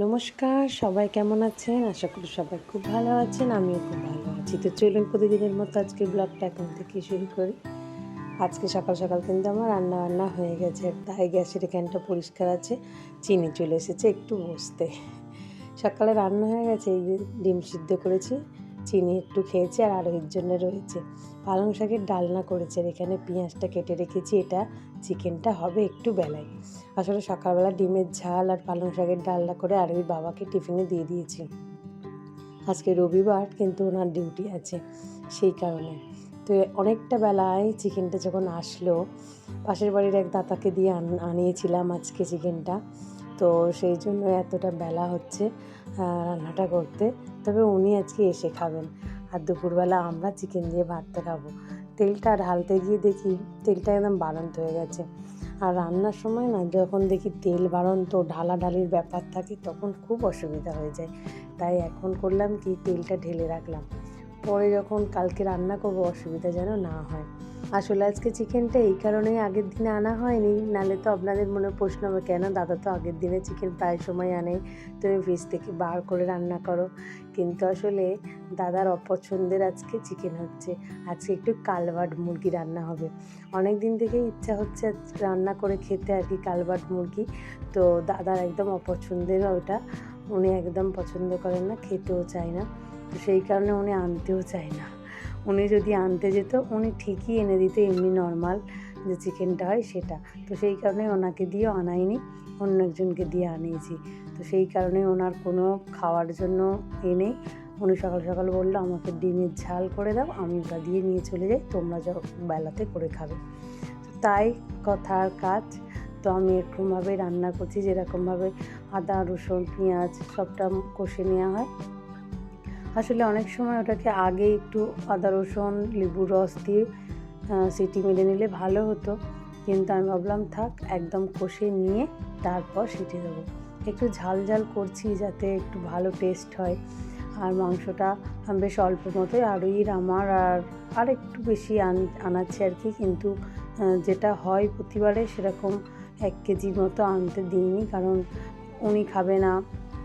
নমস্কার, সবাই কেমন আছেন? আশা করি সবাই খুব ভালো আছেন, আমিও খুব ভালো আছি। তো চলুন প্রতিদিনের মতো আজকে ব্লগটা এখন থেকে শুরু করি। আজকে সকাল সকাল কিন্তু আমার রান্না বান্না হয়ে গেছে। তাই গ্যাসের ক্যানটা পরিষ্কার আছে, চিনি চলে এসেছে একটু বসতে। সকালে রান্না হয়ে গেছে, এই যে ডিম সিদ্ধ করেছি। চিনি একটু খেয়েছি আর আরোহীর জন্য রয়েছে। পালং শাকের ডালনা করেছে আর এখানে পেঁয়াজটা কেটে রেখেছি। এটা চিকেনটা হবে একটু বেলায়। আসলে সকালবেলা ডিমের ঝাল আর পালং শাকের ডালনা করে আরোহীর বাবাকে টিফিনে দিয়ে দিয়েছি। আজকে রবিবার, কিন্তু ওনার ডিউটি আছে সেই কারণে। তো অনেকটা বেলায় চিকেনটা যখন আসলো, পাশের বাড়ির এক দাতাকে দিয়ে আন- আনিয়েছিলাম আজকে চিকেনটা। তো সেই জন্য এতটা বেলা হচ্ছে রান্নাটা করতে। তবে উনি আজকে এসে খাবেন। আর দুপুরবেলা আমরা চিকেন দিয়ে ভাতটা খাব। তেলটা ঢালতে গিয়ে দেখি তেলটা একদম বাড়ন্ত হয়ে গেছে। আর রান্নার সময় না, যখন দেখি তেল বাড়ন্ত, ঢালাঢালির ব্যাপার থাকে, তখন খুব অসুবিধা হয়ে যায়। তাই এখন করলাম কি, তেলটা ঢেলে রাখলাম। পরে যখন কালকে রান্না করব, অসুবিধা যেন না হয়। আসলে আজকে চিকেনটা এই কারণেই আগের দিনে আনা হয়নি, নালে তো আপনাদের মনে প্রশ্ন হবে, কেন দাদা তো আগের দিনে চিকেন প্রায় সময় আনে, তুমি ফ্রিজ থেকে বার করে রান্না করো? কিন্তু আসলে দাদার অপছন্দের আজকে চিকেন হচ্ছে, আজকে একটু কালবার্ড মুরগি রান্না হবে। অনেক দিন থেকেই ইচ্ছা হচ্ছে রান্না করে খেতে আর কি কালবার্ড মুরগি, তো দাদার একদম অপছন্দের ওটা, উনি একদম পছন্দ করেন না, খেতেও চায় না, তো সেই কারণে উনি আনতেও চায় না। উনি যদি আনতে যেত, উনি ঠিকই এনে দিত, এমনি নর্মাল যে চিকেনটা হয় সেটা। তো সেই কারণে ওনাকে দিয়েও আনাইনি, অন্য একজনকে দিয়ে আনিয়েছি। তো সেই কারণে ওনার কোনো খাওয়ার জন্য এনেই উনি সকাল সকাল বলল, আমাকে ডিমের ঝাল করে দাও, আমি ওটা দিয়ে নিয়ে চলে যাই, তোমরা বেলাতে করে খাবে। তাই কথার কাজ। তো আমি এরকমভাবে রান্না করছি, যেরকমভাবে আদা, রসুন, পেঁয়াজ সবটা কষে নেওয়া হয়। আসলে অনেক সময় ওটাকে আগে একটু আদা, রসুন, লেবুর রস দিয়ে সিটি মেরে নিলে ভালো হতো। কিন্তু আমি ভাবলাম, থাক, একদম কষে নিয়ে তারপর সিটি দেবো। একটু ঝাল ঝাল করছি যাতে একটু ভালো টেস্ট হয়। আর মাংসটা বেশ অল্প মতোই আরোই আমার আর আর একটু বেশি আন, আনাচ্ছে আর কি। কিন্তু যেটা হয় প্রতিবারে সেরকম এক কেজি মতো আনতে দিইনি। কারণ উনি খাবে না,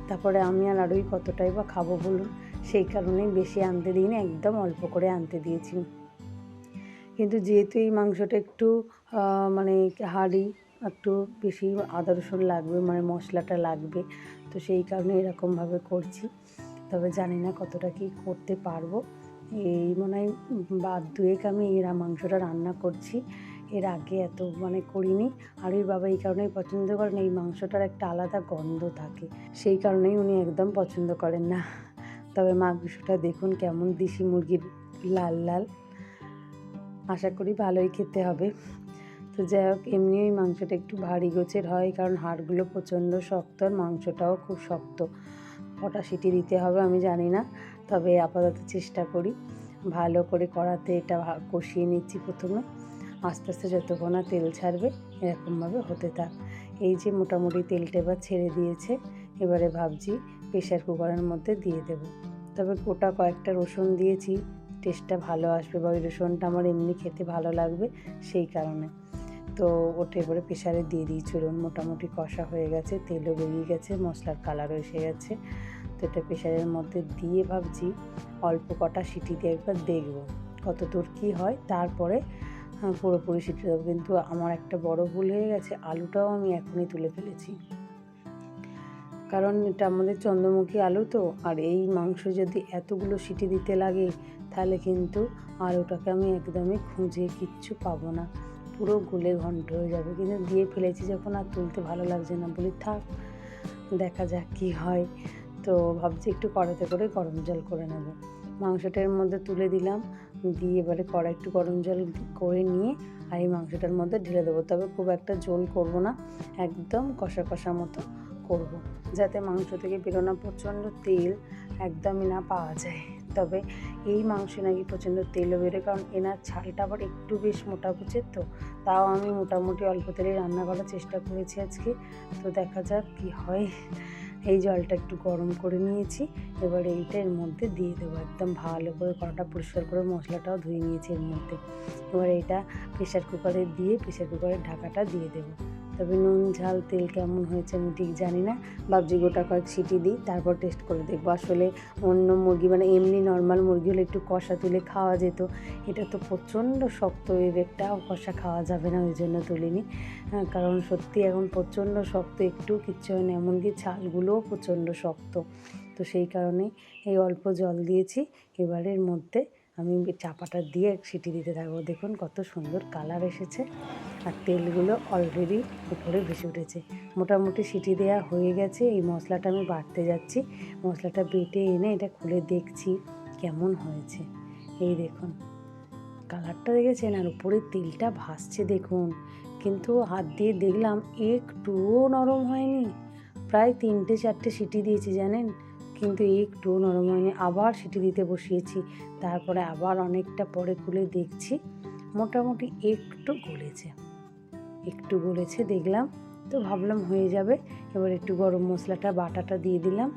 তারপরে আমি আর আরোই কতটাই বা খাব বলুন? সেই কারণেই বেশি আনতে দিইনি, একদম অল্প করে আনতে দিয়েছি। কিন্তু যেহেতু এই মাংসটা একটু মানে হাড়ি, একটু বেশি আদা, রসুন লাগবে মানে মশলাটা লাগবে, তো সেই কারণে এরকমভাবে করছি। তবে জানি না কতটা কি করতে পারব। এই মনে হয় বাদ দুয়েক আমি এরা মাংসটা রান্না করছি। এর আগে এত মানে করিনি। আর ওই বাবা এই কারণেই পছন্দ করেন, এই মাংসটার একটা আলাদা গন্ধ থাকে। সেই কারণেই উনি একদম পছন্দ করেন না। তবে মাংসটা দেখুন কেমন দেশি মুরগির লাল লাল। আশা করি ভালোই খেতে হবে। তো যাই হোক, এমনি ওই মাংসটা একটু ভারী গোছের হয়, কারণ হাড়গুলো প্রচণ্ড শক্ত আর মাংসটাও খুব শক্ত। কটা সিটি দিতে হবে আমি জানি না, তবে আপাতত চেষ্টা করি। ভালো করে কড়াতে এটা কষিয়ে নিচ্ছি প্রথমে। আস্তে আস্তে যতক্ষণ না তেল ছাড়বে, এরকমভাবে হতে থাক। এই যে মোটামুটি তেলটা এবার ছেড়ে দিয়েছে, এবারে ভাবছি প্রেশার কুকারের মধ্যে দিয়ে দেব। তবে গোটা কয়েকটা রসুন দিয়েছি টেস্টটা ভালো আসবে বা ওই রসুনটা আমার এমনি খেতে ভালো লাগবে সেই কারণে। তো ওটা এবারে প্রেশারে দিয়ে দিই চলুন মোটামুটি কষা হয়ে গেছে, তেলও বেরিয়ে গেছে, মশলার কালারও এসে গেছে। তো এটা প্রেশারের মধ্যে দিয়ে ভাবছি অল্প কটা সিটি দিয়ে একবার দেখব কত দূর কী হয়। তারপরে পুরোপুরি সিটি দেবো, কিন্তু আমার একটা বড় ভুল হয়ে গেছে, আলুটাও আমি এখনই তুলে ফেলেছি। কারণ এটা আমাদের চন্দ্রমুখী আলু তো, আর এই মাংস যদি এতগুলো সিটি দিতে লাগে, তাহলে কিন্তু আলুটাকে আমি একদমই খুঁজে কিচ্ছু পাবো না। পুরো গুলে ঘন্ট হয়ে যাবে। কিন্তু দিয়ে ফেলেছি যখন আর তুলতে ভালো লাগছে না, বলি থাক, দেখা যাক কী হয়। তো ভাবছি একটু কড়াতে করে গরম জল করে নেব। মাংসটার মধ্যে তুলে দিলাম, দিয়ে এবারে কড়া একটু গরম জল করে নিয়ে আর এই মাংসটার মধ্যে ঢেলে দেবো। তবে খুব একটা ঝোল করব না, একদম কষা কষা মতো। করব, যাতে মাংস থেকে বেরোনো প্রচণ্ড তেল একদমই না পাওয়া যায়। তবে এই মাংসে নাকি প্রচণ্ড তেলও বেরোয়, কারণ এনার ছালটা আবার একটু বেশ মোটা বুঝের তো, তাও আমি মোটামুটি অল্প তেলে রান্না করার চেষ্টা করেছি আজকে। তো দেখা যাক কি হয়। এই জলটা একটু গরম করে নিয়েছি। এবার এইটা এর মধ্যে দিয়ে দেবো। একদম ভালো করে কড়াটা পরিষ্কার করে মশলাটাও ধুয়ে নিয়েছি এর মধ্যে। এবার এটা প্রেশার কুকারে দিয়ে প্রেশার কুকারের ঢাকাটা দিয়ে দেবো। তবে নুন ঝাল তেল কেমন হয়েছে আমি ঠিক জানি না। ভাবছি গোটা কয়েক সিটি দিই তারপর টেস্ট করে দেখব। আসলে অন্য মুরগি মানে এমনি নর্মাল মুরগি হলে একটু কষা তুলে খাওয়া যেত। এটা তো প্রচণ্ড শক্ত এর একটাও কষা খাওয়া যাবে না ওই জন্য তুলিনি। হ্যাঁ, কারণ সত্যি এখন প্রচণ্ড শক্ত একটু কিচ্ছু হয় না। এমনকি ছালগুলোও প্রচণ্ড শক্ত। তো সেই কারণে এই অল্প জল দিয়েছি। এবারের মধ্যে আমি চাপাটা দিয়ে সিটি দিতে থাকব। দেখুন কত সুন্দর কালার এসেছে। আর তেলগুলো অলরেডি উপরে ভেসে উঠেছে। মোটামুটি সিটি দেওয়া হয়ে গেছে। এই মশলাটা আমি বাটতে যাচ্ছি। মশলাটা বেটে এনে এটা খুলে দেখছি কেমন হয়েছে। এই দেখুন। কালারটা দেখেছেন? আর উপরে তেলটা ভাসছে দেখুন। কিন্তু হাত দিয়ে দেখলাম একটুও নরম হয়নি। প্রায় তিনটে চারটে সিটি দিয়েছি জানেন? কিন্তু একটু নরম আবার সিটি দিতে বসিয়েছি। তারপরে আবার অনেকটা পরে খুলে দেখছি, মোটামুটি একটু গলেছে। একটু গলেছে, দেখলাম তো ভাবলাম হয়ে যাবে। এবার একটু গরম মশলাটা, বাটাটা দিয়ে দিলাম।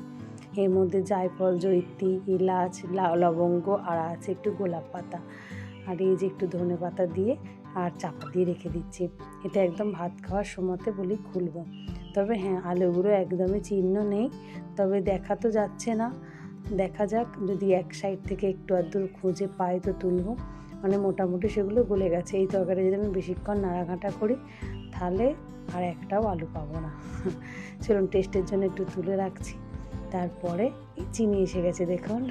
এর মধ্যে জায়ফল জৈত্রী এলাচ লা- লবঙ্গ, আর আছে একটু গোলাপ পাতা। আর এই যে একটু ধনে পাতা দিয়ে আর চাপা দিয়ে রেখে দিচ্ছি। এটা একদম ভাত খাওয়ার সময়তে বলি খুলবো। তবে হ্যাঁ আলুগুলো একদমই চিহ্ন নেই। তবে দেখা তো যাচ্ছে না। দেখা যাক, যদি এক সাইড থেকে একটু আধটু খুঁজে পাই তো তুলবো। মানে মোটামুটি সেগুলো গলে গেছে। এই তরকারি যদি আমি বেশিক্ষণ নাড়াঘাটা করি, তাহলে আর একটাও আলু পাবো না। চলুন টেস্টের জন্য একটু তুলে রাখছি। তারপরে চিনি এসে গেছে, দেখুন।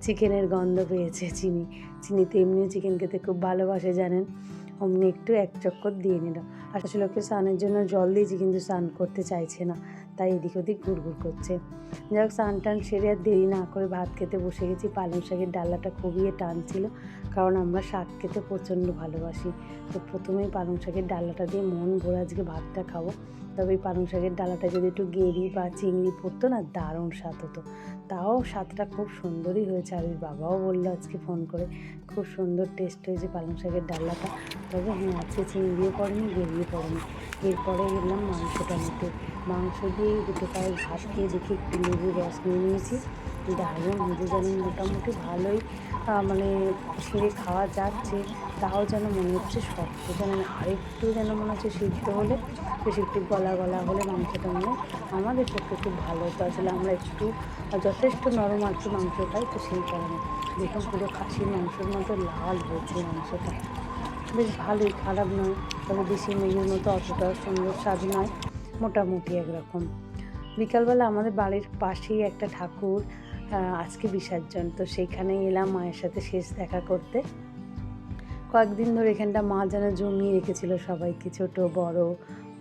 চিকেনের গন্ধ পেয়েছে চিনি। চিনিতে এমনিও চিকেন খেতে খুব ভালোবাসে, জানেন? অমনি একটু এক চক্কর দিয়ে নিল। আসলে ওকে স্নানের জন্য জল দিয়েছি, কিন্তু স্নান করতে চাইছে না। তাই এদিক ওদিক ঘুরঘুর করছে। যাই হোক, স্নান টান সেরে আর দেরি না করে ভাত খেতে বসে গেছি। পালং শাকের ডালাটা খুবই টানছিল, কারণ আমরা শাক খেতে প্রচণ্ড ভালোবাসি। তো প্রথমেই পালং শাকের ডালাটা দিয়ে মন ভরে আজকে ভাতটা খাব। তবে এই পালং শাকের ডালাটা যদি একটু গেরি বা চিংড়ি পড়তো না, দারুণ স্বাদ হতো। তাও স্বাদটা খুব সুন্দরই হয়েছে আর ওর বাবাও বলল আজকে ফোন করে। খুব সুন্দর টেস্ট হয়েছে পালং শাকের ডালাটা। তবে হ্যাঁ আজকে চিংড়িও পড়েনি গেরিয়ে পড়েনি। এরপরে গেলাম মাংসটা নিতে। মাংস দিয়ে দুটো পায়ে ভাত দিয়ে দেখি একটু লেবুর রস নিয়ে নিয়েছি। দারুণ হয়েছে যেন মোটামুটি ভালোই মানে ছিঁড়ে খাওয়া যাচ্ছে। তাও যেন মনে হচ্ছে শক্ত যেন আরেকটু যেন মনে হচ্ছে সিদ্ধ হলে, বেশ একটু গলা গলা হলে মাংসটা মনে আমাদের পক্ষে খুব ভালো হতো। আসলে আমরা একটু যথেষ্ট নরম আর কি মাংস খাই, তো সেই কারণে দেখুন পুরো খাসির মাংসের মতো লাল হয়েছে মাংসটা। বেশ ভালোই, খারাপ নয়, তবে দেশি মুরগির মতো অতটা সুন্দর স্বাদ নয়। মোটামুটি একরকম। বিকালবেলা আমাদের বাড়ির পাশেই একটা ঠাকুর আজকে বিসর্জন, তো সেইখানে এলাম মায়ের সাথে শেষ দেখা করতে। কয়েকদিন ধরে এখানটা মা যেন জমিয়ে রেখেছিল সবাইকে, ছোট, বড়,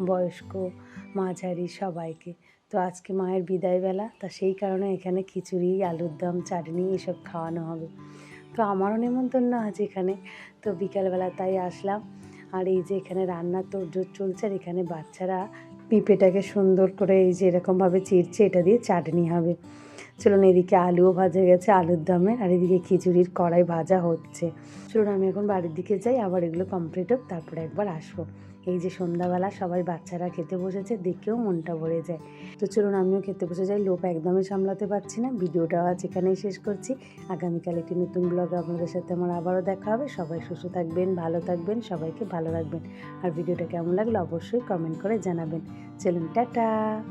বয়স্ক, মাঝারি সবাইকে। তো আজকে মায়ের বিদায়বেলা, তা সেই কারণে এখানে খিচুড়ি, আলুর দম, চাটনি এসব খাওয়ানো হবে। তো আমারও নেমন্তন্ন আছে এখানে, তো বিকালবেলা তাই আসলাম। আর এই যে এখানে রান্নার তোড়জোড় চলছে আর এখানে বাচ্চারা পিঁপেটাকে সুন্দর করে এই যে এরকমভাবে চিরছে, এটা দিয়ে চাটনি হবে। চলুন এদিকে আলুও ভাজা গেছে, আলুর দমে, আর এদিকে খিচুড়ির কড়াই ভাজা হচ্ছে। চলুন আমি এখন বাড়ির দিকে যাই, আবার এগুলো কমপ্লিট হোক, তারপরে একবার আসব। এই যে সন্ধ্যাবেলা সবাই বাচ্চারা খেতে বসেছে, দেখেও মনটা ভরে যায়। তো চলুন আমিও খেতে বসে যাই লোভ একদমই সামলাতে পারছি না। ভিডিওটাও আজ এখানেই শেষ করছি। আগামীকাল একটি নতুন ব্লগে আপনাদের সাথে আমার আবারও দেখা হবে। সবাই সুস্থ থাকবেন, ভালো থাকবেন, সবাইকে ভালো রাখবেন। আর ভিডিওটা কেমন লাগল অবশ্যই কমেন্ট করে জানাবেন। চলুন, টাটা!